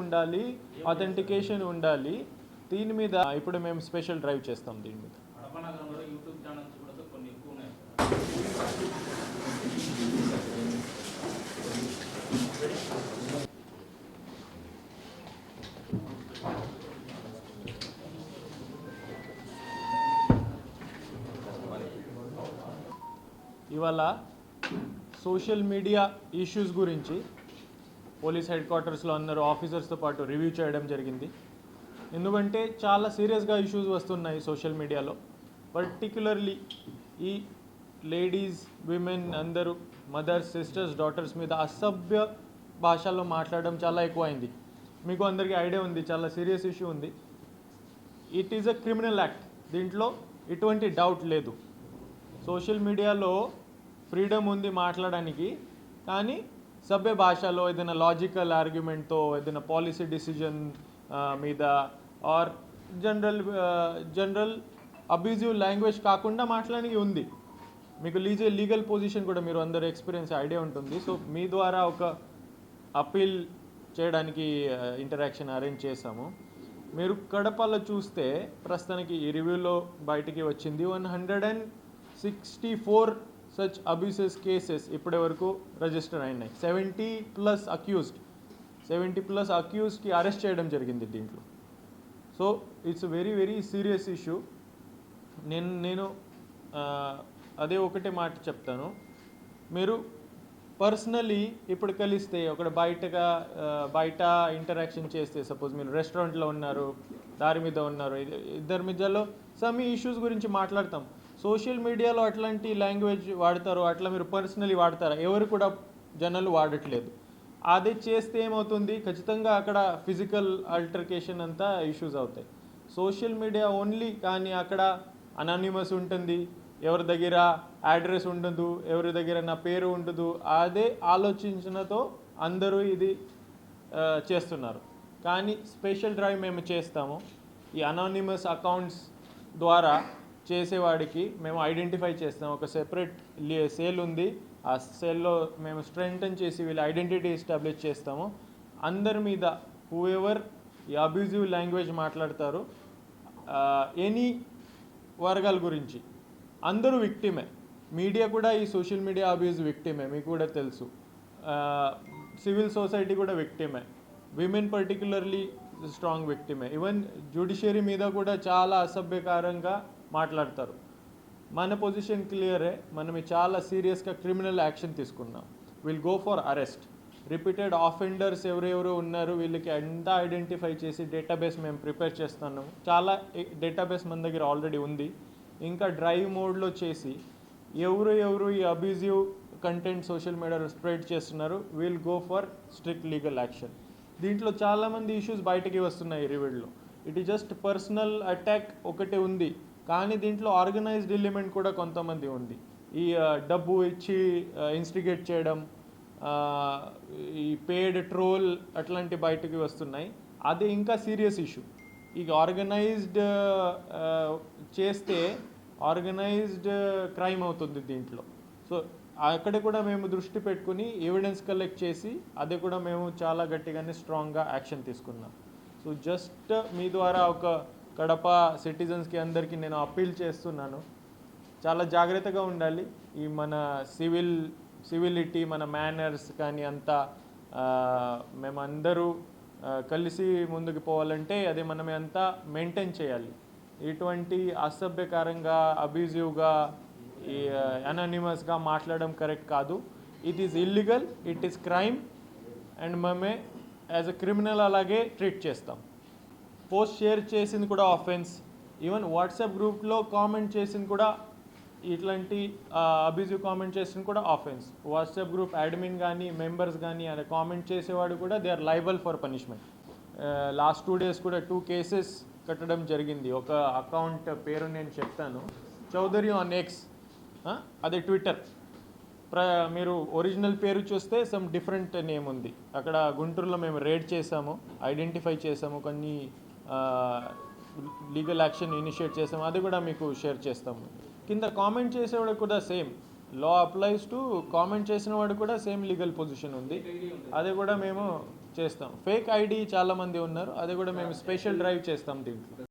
ఉండాలి అథెంటికేషన్ ఉండాలి. దీని మీద ఇప్పుడు మేము స్పెషల్ డ్రైవ్ చేస్తాం దీని మీద. ఇవాళ సోషల్ మీడియా ఇష్యూస్ గురించి పోలీస్ హెడ్ క్వార్టర్స్లో అందరూ ఆఫీసర్స్తో పాటు రివ్యూ చేయడం జరిగింది. ఎందుకంటే చాలా సీరియస్గా ఇష్యూస్ వస్తున్నాయి సోషల్ మీడియాలో. పర్టిక్యులర్లీ ఈ లేడీస్ విమెన్ అందరూ మదర్స్ సిస్టర్స్ డాటర్స్ మీద అసభ్య భాషల్లో మాట్లాడడం చాలా ఎక్కువైంది. మీకు అందరికీ ఐడియా ఉంది చాలా సీరియస్ ఇష్యూ ఉంది. It is a criminal act. దీంట్లో ఎటువంటి డౌట్ లేదు. సోషల్ మీడియాలో ఫ్రీడమ్ ఉంది మాట్లాడడానికి కానీ సభ్య భాషలో ఏదైనా లాజికల్ ఆర్గ్యుమెంట్తో ఏదైనా పాలసీ డిసిజన్ మీద or general general abusive language కాకుండా మాట్లాడడానికి ఉంది. మీకు లీజే లీగల్ పొజిషన్ కూడా మీరు అందరు ఎక్స్పీరియన్స్ ఐడియా ఉంటుంది. సో మీ ద్వారా ఒక అప్పీల్ చేయడానికి ఇంటరాక్షన్ అరేంజ్ చేశాము. మీరు కడపలో చూస్తే ప్రస్తుతానికి ఈ రివ్యూలో బయటికి వచ్చింది. One hundred and sixty four such abuses cases ఇప్పటి వరకు రిజిస్టర్ అయినాయి. Seventy plus accused seventy plus అక్యూజ్కి arrest చేయడం జరిగింది దీంట్లో. So it's very very serious issue నేను నేను అదే ఒకటే మాట చెప్తాను. మీరు పర్సనలీ ఇప్పుడు కలిస్తే ఒకటి బయటగా బయట ఇంటరాక్షన్ చేస్తే సపోజ్ మీరు రెస్టారెంట్లో ఉన్నారు దారి మీద ఉన్నారు ఇద్దరి మధ్యలో సమ్ ఇష్యూస్ గురించి మాట్లాడతాం. సోషల్ మీడియాలో అట్లాంటి లాంగ్వేజ్ వాడతారు అట్లా మీరు పర్సనలీ వాడతారా? ఎవరు కూడా జనాలు వాడట్లేదు. అది చేస్తే ఏమవుతుంది? ఖచ్చితంగా అక్కడ ఫిజికల్ అల్టర్కేషన్ అంతా ఇష్యూస్ అవుతాయి. సోషల్ మీడియా ఓన్లీ కానీ అక్కడ అనానిమస్ ఉంటుంది ఎవరి దగ్గర అడ్రస్ ఉండదు ఎవరి దగ్గర నా పేరు ఉండదు అదే ఆలోచించినతో అందరూ ఇది చేస్తున్నారు. కానీ స్పెషల్ డ్రైవ్ మేము చేస్తాము. ఈ అనానిమస్ అకౌంట్స్ ద్వారా చేసేవాడికి మేము ఐడెంటిఫై చేస్తాం ఒక సెపరేట్ సేల్ ఉంది. ఆ సేల్లో మేము స్ట్రెంగ్టన్ చేసి వీళ్ళ ఐడెంటిటీ ఎస్టాబ్లిష్ చేస్తాము. అందరి మీద హూ ఎవర్ ఈ అబ్యూజివ్ లాంగ్వేజ్ మాట్లాడతారు. ఎనీ వర్గాల గురించి. అందరూ విక్టిమే మీడియా కూడా ఈ సోషల్ మీడియా అబ్యూజ్ విక్టిమే మీకు కూడా తెలుసు. సివిల్ సొసైటీ కూడా విక్టిమే విమెన్ పర్టికులర్లీ స్ట్రాంగ్ విక్టిమే ఈవెన్ జ్యుడిషియరీ మీద కూడా చాలా అసభ్యకరంగా మాట్లాడతారు. మన పొజిషన్ క్లియరే మనం చాలా సీరియస్గా క్రిమినల్ యాక్షన్ తీసుకున్నాం. Will go for arrest repeated offenders ఎవరెవరు ఉన్నారు వీళ్ళకి అంతా ఐడెంటిఫై చేసి డేటాబేస్ మేము ప్రిపేర్ చేస్తున్నాము చాలా డేటాబేస్ మన దగ్గర ఆల్రెడీ ఉంది. ఇంకా డ్రైవ్ మోడ్లో చేసి ఎవరు ఎవరు ఈ అబ్యూజివ్ కంటెంట్ సోషల్ మీడియాలో స్ప్రెడ్ చేస్తున్నారు will go for strict legal action దీంట్లో చాలామంది ఇష్యూస్ బయటకి వస్తున్నాయి రివిడ్లో ఇట్ ఈ జస్ట్ పర్సనల్ అటాక్ ఒకటి ఉంది. కానీ దీంట్లో ఆర్గనైజ్డ్ ఎలిమెంట్ కూడా కొంతమంది ఉంది. ఈ డబ్బు ఇచ్చి ఇన్స్టిగేట్ చేయడం ఈ పేడ్ ట్రోల్ అట్లాంటి బయటకి వస్తున్నాయి. అది ఇంకా సీరియస్ ఇష్యూ ఇక ఆర్గనైజ్డ్ చేస్తే ఆర్గనైజ్డ్ క్రైమ్ అవుతుంది దీంట్లో. సో అక్కడ కూడా మేము దృష్టి పెట్టుకుని ఎవిడెన్స్ కలెక్ట్ చేసి అది కూడా మేము చాలా గట్టిగానే స్ట్రాంగ్గా యాక్షన్ తీసుకున్నాం. సో జస్ట్ మీ ద్వారా ఒక కడప సిటిజన్స్కి అందరికీ నేను అప్పీల్ చేస్తున్నాను. చాలా జాగ్రత్తగా ఉండాలి. ఈ మన సివిల్ సివిలిటీ మన మేనర్స్ కానీ అంతా మేమందరూ కలిసి ముందుకు పోవాలంటే అది మనం అంతా మెయింటైన్ చేయాలి. ఇటువంటి అసభ్యకరంగా అబ్యూజివ్గా ఈ అనానిమస్గా మాట్లాడడం కరెక్ట్ కాదు. It is illegal it is crime and మేమే యాజ్ అ క్రిమినల్ అలాగే ట్రీట్ చేస్తాం. పోస్ట్ షేర్ చేసింది కూడా ఆఫెన్స్ ఈవెన్ వాట్సాప్ గ్రూప్లో కామెంట్ చేసింది కూడా ఇట్లాంటి అబ్యూజివ్ కామెంట్ చేసింది కూడా ఆఫెన్స్ వాట్సాప్ గ్రూప్ అడ్మిన్ కానీ మెంబర్స్ కానీ అలా కామెంట్ చేసేవాడు కూడా they are liable for punishment last two days కూడా టూ కేసెస్ కట్టడం జరిగింది. ఒక అకౌంట్ పేరు నేను చెప్తాను. చౌదరి ఆన్ ఎక్స్ అదే ట్విట్టర్ ప్ర మీరు ఒరిజినల్ పేరు చూస్తే సమ్ డిఫరెంట్ నేమ్ ఉంది. అక్కడ గుంటూరులో మేము రేడ్ చేసాము ఐడెంటిఫై చేసాము. కొన్ని లీగల్ యాక్షన్ ఇనిషియేట్ చేస్తాం. అది కూడా మీకు షేర్ చేస్తాము కింద కామెంట్ చేసేవాడు కూడా same law applies to comment చేసిన వాడు కూడా సేమ్ లీగల్ పొజిషన్ ఉంది. అది కూడా మేము చేస్తాం. ఫేక్ ఐడి చాలా మంది ఉన్నారు. అది కూడా మేము స్పెషల్ డ్రైవ్ చేస్తాం దీంట్లో.